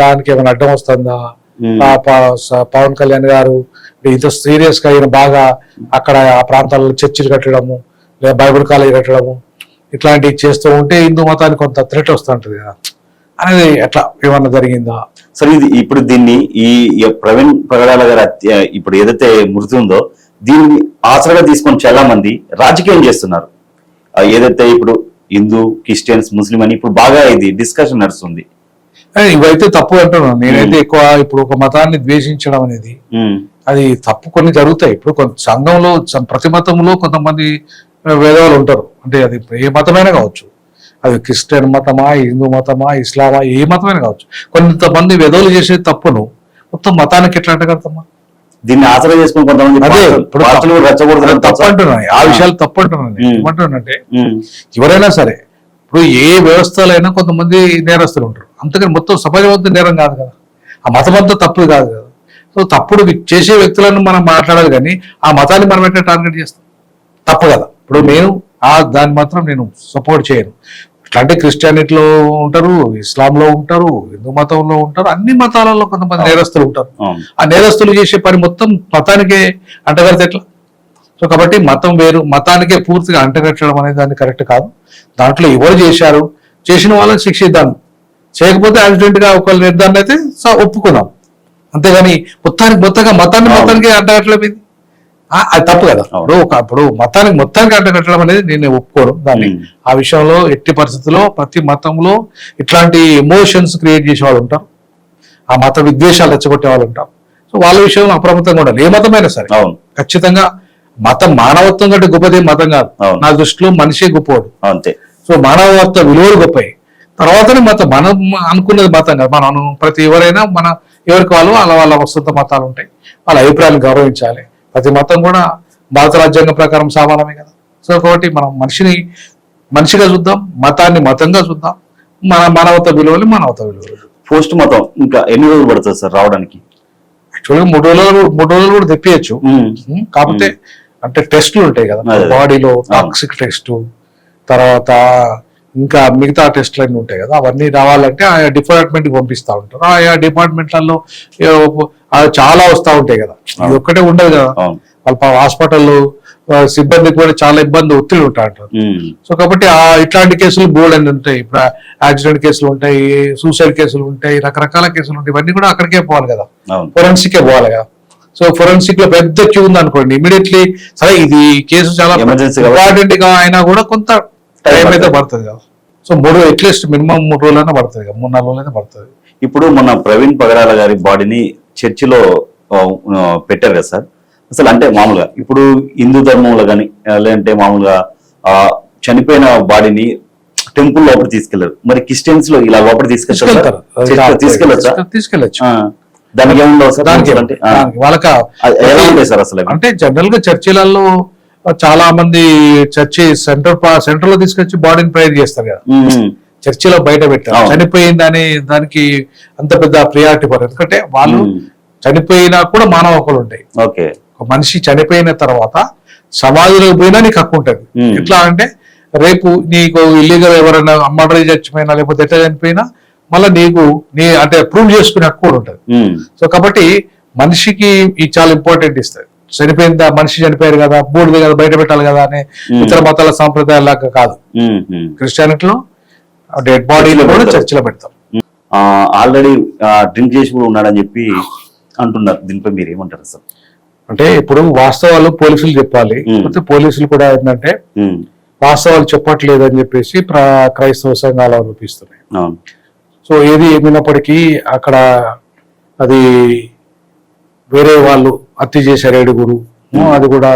దానికి ఏమైనా అడ్డం వస్తుందా? పవన్ కళ్యాణ్ గారు ఇంత సీరియస్గా ఈయన బాగా అక్కడ ఆ ప్రాంతాల్లో చర్చిలు కట్టడము లేదా బైబిల్ కాలేజ్ కట్టడము ఇట్లాంటివి చేస్తూ ఉంటే హిందూ మతానికి కొంత థ్రెట్ వస్తుంటది కదా. అనేది ఎట్లా ఏమన్నా జరిగిందా? సరే ఇది ఇప్పుడు దీన్ని ఈ ప్రవీణ్ పగడాల గారి ఇప్పుడు ఏదైతే మృతి ఉందో దీన్ని ఆసరాగా తీసుకొని చాలా మంది రాజకీయం చేస్తున్నారు. ఏదైతే ఇప్పుడు హిందూ క్రిస్టియన్స్ ముస్లిం అని ఇప్పుడు బాగా ఇది డిస్కషన్ నడుస్తుంది. ఇవైతే తప్పు అంటున్నాను నేనైతే ఎక్కువ ఇప్పుడు ఒక మతాన్ని ద్వేషించడం అనేది అది తప్పు కొన్ని జరుగుతాయి. ఇప్పుడు కొంత సంఘంలో ప్రతి మతంలో కొంతమంది వేదవాళ్ళు ఉంటారు. అంటే అది ఏ మతమైనా కావచ్చు. అది క్రిస్టియన్ మతమా హిందూ మతమా ఇస్లామా ఏ మతమైనా కావచ్చు. కొంతమంది వెధవులు చేసే తప్పును మొత్తం మతానికి ఎట్లా అంటగడతామా దీన్ని ఆసరా చేసుకుని కొంతమంది అదే ఇప్పుడు తప్పు అంటున్నాను ఆ విషయాలు తప్పు అంటున్నాను. ఏమంటున్నానంటే ఎవరైనా సరే ఇప్పుడు ఏ వ్యవస్థలైనా కొంతమంది నేరస్తులు ఉంటారు. అంతకని మొత్తం సమాజం నేరం కాదు కదా. ఆ మతం అంతా తప్పుది కాదు కదా. సో తప్పుడు చేసే వ్యక్తులను మనం మాట్లాడాలి కానీ ఆ మతాన్ని మనం ఎట్లా టార్గెట్ చేస్తాం? తప్పు కదా. ఇప్పుడు నేను ఆ దాన్ని మాత్రం నేను సపోర్ట్ చేయను. ఇట్లాంటి క్రిస్టియానిటీలో ఉంటారు ఇస్లాంలో ఉంటారు హిందూ మతంలో ఉంటారు అన్ని మతాలలో కొంతమంది నేరస్తులు ఉంటారు. ఆ నేరస్తులు చేసే పని మొత్తం మతానికే అంటగడితే ఎట్లా? సో కాబట్టి మతం వేరు మతానికే పూర్తిగా అంటగట్టడం అనేది దాన్ని కరెక్ట్ కాదు. దాంట్లో ఎవరు చేశారు? చేసిన వాళ్ళని శిక్షిద్దాం. చేయకపోతే యాక్సిడెంట్గా ఒకళ్ళు నిర్ధారణ అయితే స- ఒప్పుకుందాం అంతేగాని మొత్తానికి మొత్తంగా మతాన్ని. మొత్తానికి ఇది ఆ, అది తప్పు కదా. ఒక- ఇప్పుడు మతానికి మొత్తానికి అంటగట్టడం అనేది నేను ఒప్పుకోను దాన్ని. ఆ విషయంలో ఎట్టి పరిస్థితుల్లో ప్రతి మతంలో ఇట్లాంటి ఎమోషన్స్ క్రియేట్ చేసే వాళ్ళు ఉంటారు ఆ మత విద్వేషాలు రెచ్చగొట్టే వాళ్ళు ఉంటారు సో వాళ్ళ విషయంలో అప్రమత్తంగా ఉండాలి. ఏ మతమైనా సరే. అవును. ఖచ్చితంగా మతం మానవత్వం కంటే గొప్పది మతం కాదు. నా దృష్టిలో మనిషే గొప్పవాడు. అంతే. సో మానవత్వ విలువలు గొప్పవి. తర్వాతనే మతం మనం అనుకున్నది మతం కాదు. మనం ప్రతి ఎవరైనా మన ఎవరికి వాళ్ళు వాళ్ళ వాళ్ళ సొంత మతాలు ఉంటాయి. వాళ్ళ అభిప్రాయాలు గౌరవించాలి. ప్రతి మతం కూడా భారత రాజ్యాంగం ప్రకారం సమానమే కదా. సో కాబట్టి మనం మనిషిని మనిషిగా చూద్దాం మతాన్ని మతంగా చూద్దాం. మన మానవత విలువలు మానవత విలువలు. పోస్ట్ మతం ఇంకా ఎన్ని రోజులు పడుతుంది సార్ రావడానికి? యాక్చువల్గా మూడు రోజులు మూడు రోజులు కూడా తెప్పియచ్చు. కాకపోతే అంటే టెస్టులు ఉంటాయి కదా. బాడీలో. టాక్సిక్ టెస్ట్ తర్వాత ఇంకా మిగతా టెస్టులు అన్ని ఉంటాయి కదా అవన్నీ రావాలంటే ఆయా డిపార్ట్మెంట్కి పంపిస్తా ఉంటారు. ఆయా డిపార్ట్మెంట్లలో చాలా వస్తూ ఉంటాయి కదా. ఇది. ఒక్కటే ఉండదు కదా. వాళ్ళ హాస్పిటల్లో సిబ్బందికి కూడా చాలా ఇబ్బంది ఒత్తిడి ఉంటా అంటారు. సో కాబట్టి ఆ ఇట్లాంటి కేసులు బోర్డు అని ఉంటాయి. ఇప్పుడు యాక్సిడెంట్ కేసులు ఉంటాయి సూసైడ్ కేసులు ఉంటాయి రకరకాల కేసులు ఉంటాయి. ఇవన్నీ కూడా అక్కడికే పోవాలి కదా. ఫొరెన్సిక్ పోవాలి కదా. సో ఫొరెన్సిక్లో పెద్ద క్యూ ఉంది అనుకోండి ఇమీడియట్లీ సరే ఇది కేసు చాలా. ఇంపార్టెంట్గా అయినా కూడా కొంత టైం అయితే పడుతుంది. కదా. సో మూడు అట్లీస్ట్ మినిమం మూడు రోజులైనా పడుతుంది కదా. మూడు నాలుగు రోజులైనా పడుతుంది. ఇప్పుడు మన ప్రవీణ్ పగడాల గారి బాడీని చర్చిలో పెట్టారు కదా సార్. అసలు అంటే మామూలుగా ఇప్పుడు హిందూ ధర్మంలో కానీ లేదంటే మామూలుగా ఆ చనిపోయిన బాడీని టెంపుల్ లోపల తీసుకెళ్ళారు. మరి క్రిస్టియన్స్లో ఇలా లోపల తీసుకెళ్తారు తీసుకెళ్ళొచ్చా. తీసుకెళ్ళచ్చు దానికి ఏముండవు సార్? దానికి వాళ్ళకి ఎలా ఉంటాయి సార్ అసలు? అంటే జనరల్గా చర్చిలలో చాలా మంది చర్చి సెంటర్ సెంటర్లో తీసుకొచ్చి బాడీని ప్రేయర్ చేస్తారు కదా. చర్చిలో బయట పెట్టారు. అవును. చనిపోయింది అనే దానికి అంత పెద్ద ప్రియారిటీ పడదు ఎందుకంటే వాళ్ళు చనిపోయినా కూడా మానవ హక్కులు ఉంటాయి. ఓకే. ఒక మనిషి చనిపోయిన తర్వాత సమాధిలోకి పోయినా నీకు హక్కు ఉంటుంది. ఎట్లా అంటే రేపు నీకు ఇల్లీగల్ ఎవరైనా మర్డర్ చచ్చిపోయినా లేకపోతే ఎట్లా చనిపోయినా మళ్ళీ నీకు నీ అంటే ప్రూవ్ చేసుకునే హక్కు కూడా ఉంటుంది. సో కాబట్టి మనిషికి ఇది చాలా ఇంపార్టెంట్ ఇస్తుంది. చనిపోయిందా మనిషి చనిపోయారు కదా బూడిద కదా బయట పెట్టాలి కదా అనే. ఇతర మతాల సాంప్రదాయాలాగా కాదు. క్రిస్టియానిటీలో డెడ్ బాడీలో చర్చిలో కూడా. చర్చిలో పెడతాం ఆల్రెడీ డ్రింక్ చేసి కూడా ఉన్నాడని చెప్పి అంటున్నారు దీనిపై మీరు ఏమంటారు సార్ అంటే ఇప్పుడు వాస్తవాలు పోలీసులు చెప్పాలి. కాకపోతే పోలీసులు కూడా ఏంటంటే వాస్తవాలు చెప్పట్లేదు అని చెప్పేసి క్రైస్తవ సంఘాలు ఆరోపిస్తున్నాయి అవును సో ఏది ఏమైనప్పటికీ అక్కడ అది వేరే వాళ్ళు హత్య చేశారు ఏడుగురు. అది కూడా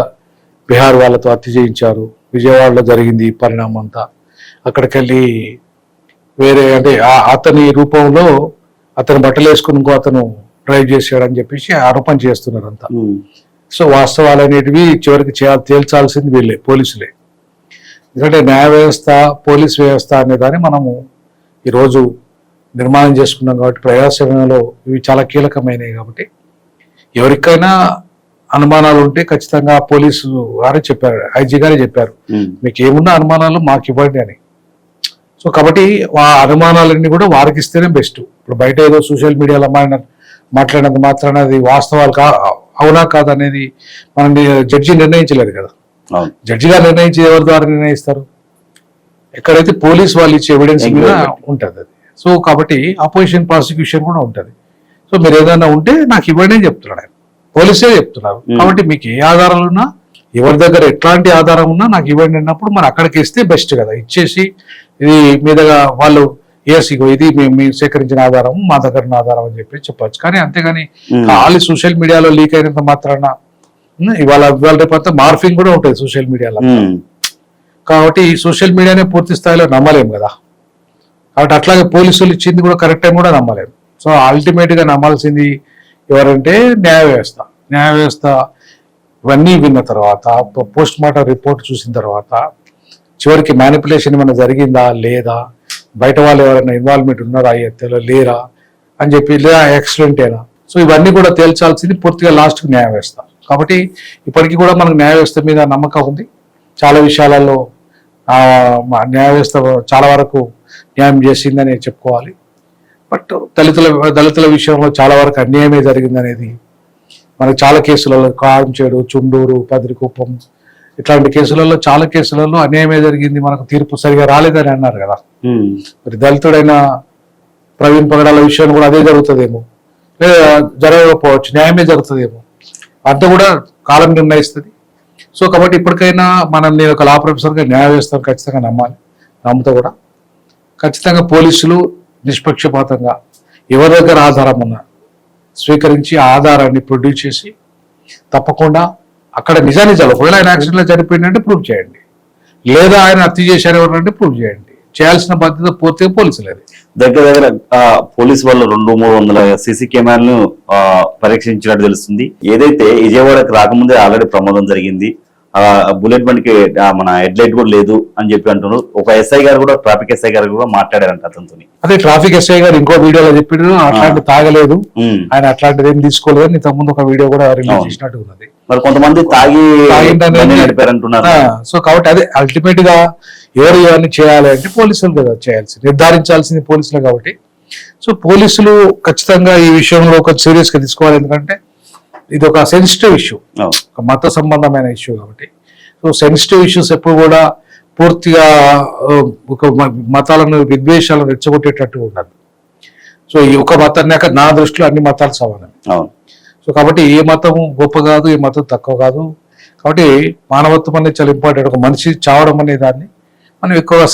బీహార్ వాళ్ళతో హత్య చేయించారు. విజయవాడలో జరిగింది ఈ పరిణామం అంతా. అక్కడికి వెళ్ళి వేరే అంటే అతని రూపంలో అతను బట్టలు వేసుకుని ఇంకో అతను డ్రైవ్ చేశాడని చెప్పేసి ఆరోపణ చేస్తున్నారు అంతా. సో వాస్తవాలు అనేటివి చివరికి చేయాలి తేల్చాల్సింది వీళ్ళే పోలీసులే. ఎందుకంటే న్యాయ వ్యవస్థ పోలీస్ వ్యవస్థ అనే దాన్ని మనము ఈరోజు నిర్మాణం చేసుకున్నాం కాబట్టి ప్రజాస్వామ్యంలో ఇవి చాలా కీలకమైనవి కాబట్టి ఎవరికైనా అనుమానాలు ఉంటే ఖచ్చితంగా పోలీసు వారే చెప్పారు ఐజీ గారే చెప్పారు. మీకు ఏమున్నా అనుమానాలు మాకు ఇవ్వండి అని. సో కాబట్టి ఆ అనుమానాలన్నీ కూడా వారికి ఇస్తేనే బెస్ట్. ఇప్పుడు బయట ఏదో సోషల్ మీడియాలో మాట్లాడిన మాట్లాడినంత మాత్రాన అది వాస్తవాలు కా అవునా కాదనేది మనం జడ్జి నిర్ణయించలేదు కదా. అవును. జడ్జి గారు నిర్ణయించి ఎవరి ద్వారా నిర్ణయిస్తారు? ఎక్కడైతే పోలీస్ వాళ్ళు ఇచ్చే ఎవిడెన్స్ మీద. ఉంటుంది అది. సో కాబట్టి అపోజిషన్ ప్రాసిక్యూషన్ కూడా ఉంటుంది. సో మీరు ఏదైనా ఉంటే నాకు ఇవ్వండి అని చెప్తున్నాడు ఆయన. పోలీసే చెప్తున్నారు. కాబట్టి మీకు ఏ ఆధారాలు ఉన్నా ఎవరి దగ్గర ఎట్లాంటి ఆధారం ఉన్నా నాకు ఇవ్వండి అన్నప్పుడు మనం అక్కడికి ఇస్తే బెస్ట్ కదా. ఇచ్చేసి ఇది మీదగా వాళ్ళు ఎస్ ఇగో ఇది మేము సేకరించిన ఆధారం మా దగ్గర ఉన్న ఆధారం అని చెప్పి చెప్పొచ్చు. కానీ అంతేగాని. ఖాళీ సోషల్ మీడియాలో లీక్ అయినంత మాత్రాన ఇవాళ ఇవాళ రేపు అంతా మార్ఫింగ్ కూడా ఉంటుంది సోషల్ మీడియాలో. కాబట్టి ఈ సోషల్ మీడియానే పూర్తి స్థాయిలో నమ్మలేం కదా. కాబట్టి అట్లాగే పోలీసులు ఇచ్చింది కూడా కరెక్ట్ టైం కూడా నమ్మలేం సో అల్టిమేట్గా నమ్మాల్సింది ఎవరంటే న్యాయ వ్యవస్థ. న్యాయ వ్యవస్థ ఇవన్నీ విన్న తర్వాత పోస్ట్ మార్టం రిపోర్ట్ చూసిన తర్వాత చివరికి మ్యానిపులేషన్ ఏమైనా జరిగిందా? లేదా? బయట వాళ్ళు ఎవరైనా ఇన్వాల్వ్మెంట్ ఉన్నారా? ఈ లేరా? అని చెప్పి లేదా యాక్సిడెంటేనా సో ఇవన్నీ కూడా తేల్చాల్సింది పూర్తిగా లాస్ట్కి న్యాయ వ్యవస్థ. కాబట్టి ఇప్పటికీ కూడా మనకు న్యాయ వ్యవస్థ మీద నమ్మకం ఉంది. చాలా విషయాలలో మా న్యాయ వ్యవస్థ చాలా వరకు న్యాయం చేసిందని చెప్పుకోవాలి. బట్ దళితుల దళితుల విషయంలో చాలా వరకు అన్యాయమే జరిగిందనేది. మనకు చాలా కేసులలో కాంచేడు చుండూరు పదిరికుప్పం ఇట్లాంటి కేసులలో చాలా కేసులలో అన్యాయమే జరిగింది. మనకు తీర్పు సరిగా రాలేదని అన్నారు కదా. మరి దళితుడైన ప్రవీణ్ పగడాల విషయంలో కూడా అదే జరుగుతుందేమో. లేదా జరగకపోవచ్చు న్యాయమే జరుగుతుందేమో. అంతా కూడా కాలం నిర్ణయిస్తుంది. సో కాబట్టి ఇప్పటికైనా మనం నేను ఒక లా ప్రొఫెసర్గా న్యాయ వ్యవస్థను ఖచ్చితంగా నమ్మాలి. నమ్ముతా కూడా. ఖచ్చితంగా పోలీసులు నిష్పక్షపాతంగా ఎవరి దగ్గర ఆధారం ఉన్నా స్వీకరించి ఆధారాన్ని ప్రొడ్యూస్ చేసి తప్పకుండా అక్కడ నిజానిజాలు ఒకవేళ ఆయన యాక్సిడెంట్లో చనిపోయిందంటే ప్రూవ్ చేయండి. లేదా ఆయన హత్య చేశారు ఎవరంటే ప్రూవ్ చేయండి. చేయాల్సిన బాధ్యత పూర్తిగా పోలీసులది. దగ్గర దగ్గర పోలీస్ వాళ్ళు రెండు మూడు వందల సీసీ కెమెరాలను పరీక్షించినట్టు తెలుస్తుంది. ఏదైతే విజయవాడకు రాకముందే ఆల్రెడీ ప్రమాదం జరిగింది బుల్లెట్ బండికి మన హెడ్ లైట్ కూడా లేదు అని చెప్పి అంటున్నారు. ఒక ఎస్ఐ గారు కూడా ట్రాఫిక్ ఎస్ఐ గారు కూడా మాట్లాడారంట అతనితో అదే ట్రాఫిక్ ఎస్ఐ గారు ఇంకో వీడియోలో చెప్పాడు అట్లాంటి తాగలేదు. ఆయన అట్లాంటిది ఏం తీసుకోలేదు అని ముందు ఒక వీడియో కూడా రిలీజ్. చేసినట్టు ఉన్నది. మరి కొంతమంది తాగి నడిపారంటున్నారు. సో కాబట్టి అదే అల్టిమేట్గా ఎవరు ఇవన్నీ చేయాలి అంటే పోలీసులు కదా చేయాల్సి నిర్ధారించాల్సింది పోలీసులు కాబట్టి. సో పోలీసులు ఖచ్చితంగా ఈ విషయంలో ఒక సీరియస్గా తీసుకోవాలి. ఎందుకంటే ఇది ఒక సెన్సిటివ్ ఇష్యూ. ఒక మత సంబంధమైన ఇష్యూ కాబట్టి. సో సెన్సిటివ్ ఇష్యూస్ ఎప్పుడు కూడా పూర్తిగా ఒక మతాలను విద్వేషాలను రెచ్చగొట్టేటట్టు ఉండదు. సో ఈ ఒక మతాన్ని నా దృష్టిలో అన్ని మతాలు సమానం. సో కాబట్టి ఏ మతం గొప్ప కాదు ఏ మతం తక్కువ కాదు. కాబట్టి మానవత్వం అనేది చాలా ఇంపార్టెంట్ ఒక మనిషి చావడం అనే దాన్ని మనం ఎక్కువగా